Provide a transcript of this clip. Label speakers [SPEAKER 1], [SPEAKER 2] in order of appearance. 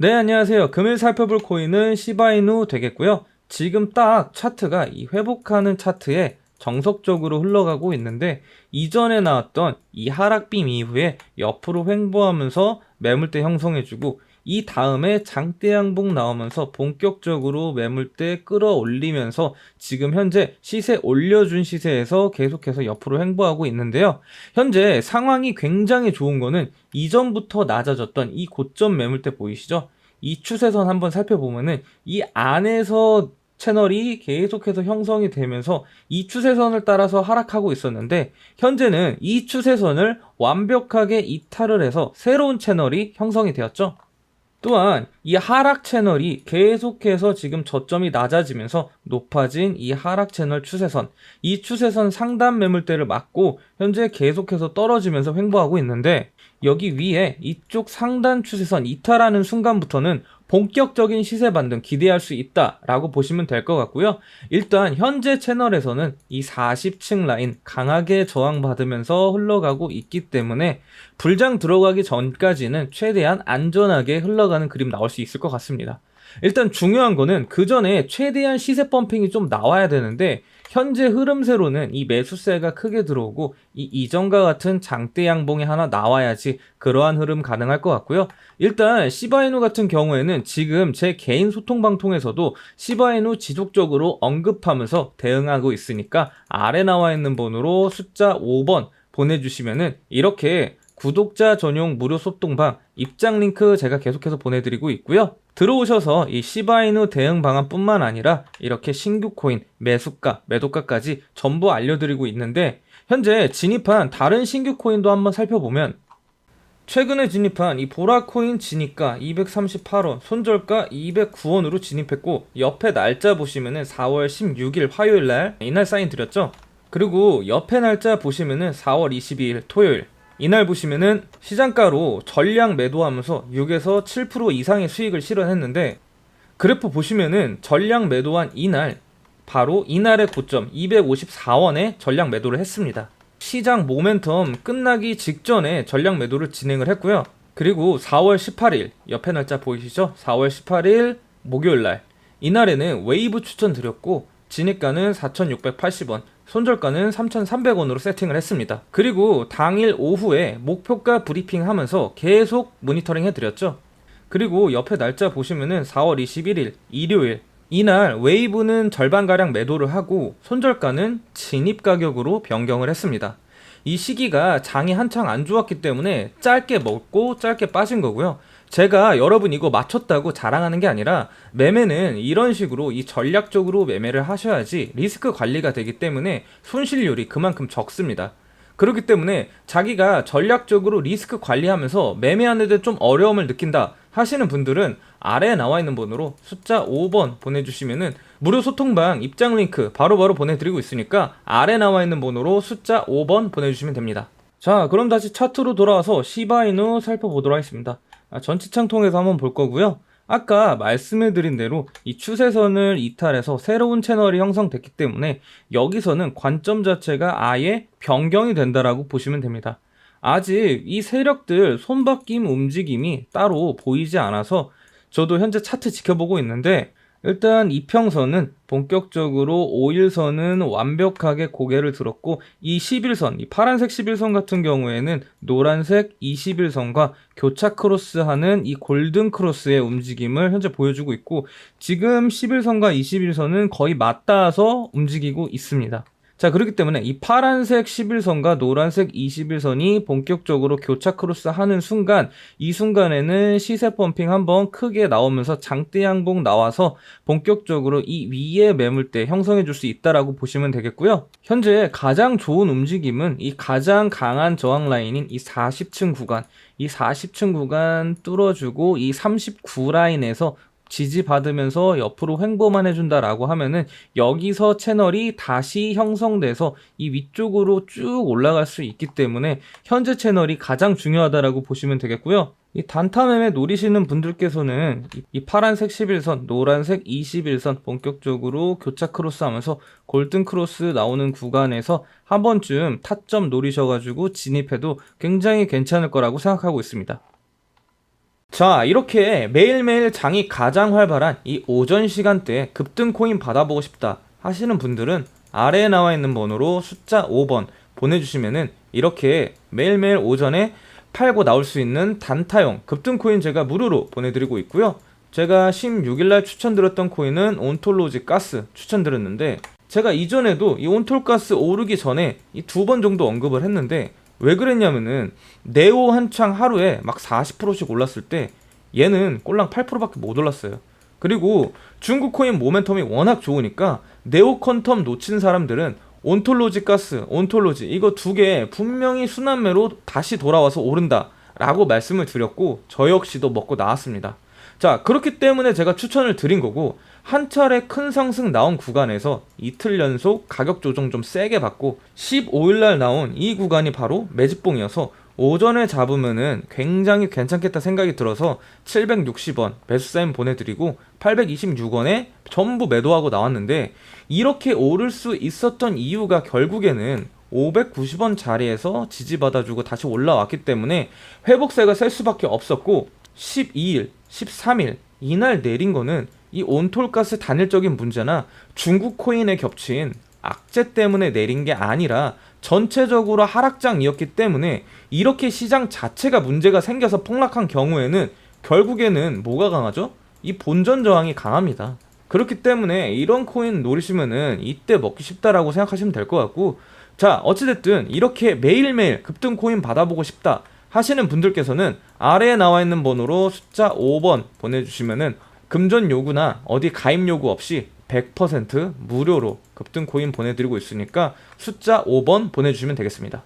[SPEAKER 1] 네, 안녕하세요. 금일 살펴볼 코인은 시바이누 되겠고요. 지금 딱 차트가 이 회복하는 차트에 정석적으로 흘러가고 있는데 이전에 나왔던 이 하락빔 이후에 옆으로 횡보하면서 매물대 형성해주고 이 다음에 장대 양봉 나오면서 본격적으로 매물대 끌어올리면서 지금 현재 시세 올려준 시세에서 계속해서 옆으로 횡보하고 있는데요. 현재 상황이 굉장히 좋은 거는 이전부터 낮아졌던 이 고점 매물대 보이시죠? 이 추세선 한번 살펴보면은 이 안에서 채널이 계속해서 형성이 되면서 이 추세선을 따라서 하락하고 있었는데 현재는 이 추세선을 완벽하게 이탈을 해서 새로운 채널이 형성이 되었죠. 또한 이 하락 채널이 계속해서 지금 저점이 낮아지면서 높아진 이 하락 채널 추세선, 이 추세선 상단 매물대를 맞고 현재 계속해서 떨어지면서 횡보하고 있는데 여기 위에 이쪽 상단 추세선 이탈하는 순간부터는 본격적인 시세 반등 기대할 수 있다라고 보시면 될 것 같고요. 일단 현재 채널에서는 이 40층 라인 강하게 저항받으면서 흘러가고 있기 때문에 불장 들어가기 전까지는 최대한 안전하게 흘러가는 그림 나올 수 있을 것 같습니다. 일단 중요한 거는 그 전에 최대한 시세 펌핑이 좀 나와야 되는데 현재 흐름세로는 이 매수세가 크게 들어오고 이 이전과 같은 장대 양봉이 하나 나와야지 그러한 흐름 가능할 것 같고요. 일단 시바이누 같은 경우에는 지금 제 개인 소통 방 통에서도 시바이누 지속적으로 언급하면서 대응하고 있으니까 아래 나와 있는 번호로 숫자 5번 보내주시면은 이렇게 구독자 전용 무료 소통방 입장 링크 제가 계속해서 보내드리고 있고요. 들어오셔서 이 시바이누 대응 방안뿐만 아니라 이렇게 신규 코인 매수가, 매도가까지 전부 알려드리고 있는데 현재 진입한 다른 신규 코인도 한번 살펴보면 최근에 진입한 이 보라코인 진입가 238원, 손절가 209원으로 진입했고 옆에 날짜 보시면은 4월 16일 화요일 날 이날 사인 드렸죠. 그리고 옆에 날짜 보시면은 4월 22일 토요일 이날 보시면은 시장가로 전량 매도하면서 6에서 7% 이상의 수익을 실현했는데 그래프 보시면은 전량 매도한 이날 바로 이날의 고점 254원에 전량 매도를 했습니다. 시장 모멘텀 끝나기 직전에 전량 매도를 진행을 했고요. 그리고 4월 18일 옆에 날짜 보이시죠? 4월 18일 목요일 날 이날에는 웨이브 추천 드렸고 진입가는 4,680원, 손절가는 3,300원으로 세팅을 했습니다. 그리고 당일 오후에 목표가 브리핑 하면서 계속 모니터링 해드렸죠. 그리고 옆에 날짜 보시면은 4월 21일 일요일 이날 웨이브는 절반가량 매도를 하고 손절가는 진입 가격으로 변경을 했습니다. 이 시기가 장이 한창 안 좋았기 때문에 짧게 먹고 짧게 빠진 거고요. 제가 여러분 이거 맞췄다고 자랑하는 게 아니라 매매는 이런 식으로 이 전략적으로 매매를 하셔야지 리스크 관리가 되기 때문에 손실률이 그만큼 적습니다. 그렇기 때문에 자기가 전략적으로 리스크 관리하면서 매매하는데 좀 어려움을 느낀다 하시는 분들은 아래에 나와 있는 번호로 숫자 5번 보내주시면은 무료 소통방 입장 링크 바로바로 보내드리고 있으니까 아래 나와 있는 번호로 숫자 5번 보내주시면 됩니다. 자, 그럼 다시 차트로 돌아와서 시바이누 살펴보도록 하겠습니다. 아, 전치창 통해서 한번 볼 거고요. 아까 말씀해드린 대로 이 추세선을 이탈해서 새로운 채널이 형성됐기 때문에 여기서는 관점 자체가 아예 변경이 된다라고 보시면 됩니다. 아직 이 세력들 손바뀜 움직임이 따로 보이지 않아서 저도 현재 차트 지켜보고 있는데 일단 이평선은 본격적으로 5일선은 완벽하게 고개를 들었고 이 11선, 이 파란색 11선 같은 경우에는 노란색 21선과 교차 크로스하는 이 골든 크로스의 움직임을 현재 보여주고 있고 지금 11선과 21선은 거의 맞닿아서 움직이고 있습니다. 자, 그렇기 때문에 이 파란색 11선과 노란색 21선이 본격적으로 교차 크로스 하는 순간, 이 순간에는 시세 펌핑 한번 크게 나오면서 장대 양봉 나와서 본격적으로 이 위에 매물대 형성해 줄 수 있다라고 보시면 되겠고요. 현재 가장 좋은 움직임은 이 가장 강한 저항 라인인 이 40층 구간, 이 40층 구간 뚫어주고 이 39라인에서 지지받으면서 옆으로 횡보만 해준다라고 하면은 여기서 채널이 다시 형성돼서 이 위쪽으로 쭉 올라갈 수 있기 때문에 현재 채널이 가장 중요하다라고 보시면 되겠고요. 이 단타 매매 노리시는 분들께서는 이, 이 파란색 11선, 노란색 21선 본격적으로 교차 크로스 하면서 골든 크로스 나오는 구간에서 한 번쯤 타점 노리셔가지고 진입해도 굉장히 괜찮을 거라고 생각하고 있습니다. 자, 이렇게 매일매일 장이 가장 활발한 이 오전 시간대에 급등 코인 받아보고 싶다 하시는 분들은 아래에 나와 있는 번호로 숫자 5번 보내주시면은 이렇게 매일매일 오전에 팔고 나올 수 있는 단타용 급등 코인 제가 무료로 보내드리고 있고요. 제가 16일날 추천드렸던 코인은 온톨로지 가스 추천드렸는데 제가 이전에도 이 온톨가스 오르기 전에 이 두 번 정도 언급을 했는데 왜 그랬냐면은 네오 한창 하루에 막 40%씩 올랐을 때 얘는 꼴랑 8%밖에 못 올랐어요. 그리고 중국 코인 모멘텀이 워낙 좋으니까 네오 컨텀 놓친 사람들은 온톨로지 가스, 온톨로지 이거 두 개 분명히 순환매로 다시 돌아와서 오른다 라고 말씀을 드렸고 저 역시도 먹고 나왔습니다. 자, 그렇기 때문에 제가 추천을 드린 거고 한 차례 큰 상승 나온 구간에서 이틀 연속 가격 조정 좀 세게 받고 15일 날 나온 이 구간이 바로 매집봉이어서 오전에 잡으면은 굉장히 괜찮겠다 생각이 들어서 760원 매수 사인 보내드리고 826원에 전부 매도하고 나왔는데 이렇게 오를 수 있었던 이유가 결국에는 590원 자리에서 지지받아주고 다시 올라왔기 때문에 회복세가 셀 수밖에 없었고 12일, 13일 이날 내린 거는 이 온톨가스 단일적인 문제나 중국 코인에 겹친 악재 때문에 내린 게 아니라 전체적으로 하락장이었기 때문에 이렇게 시장 자체가 문제가 생겨서 폭락한 경우에는 결국에는 뭐가 강하죠? 이 본전 저항이 강합니다. 그렇기 때문에 이런 코인 노리시면은 이때 먹기 쉽다라고 생각하시면 될 것 같고 자 어찌됐든 이렇게 매일매일 급등 코인 받아보고 싶다 하시는 분들께서는 아래에 나와 있는 번호로 숫자 5번 보내주시면은 금전 요구나 어디 가입 요구 없이 100% 무료로 급등 코인 보내드리고 있으니까 숫자 5번 보내주시면 되겠습니다.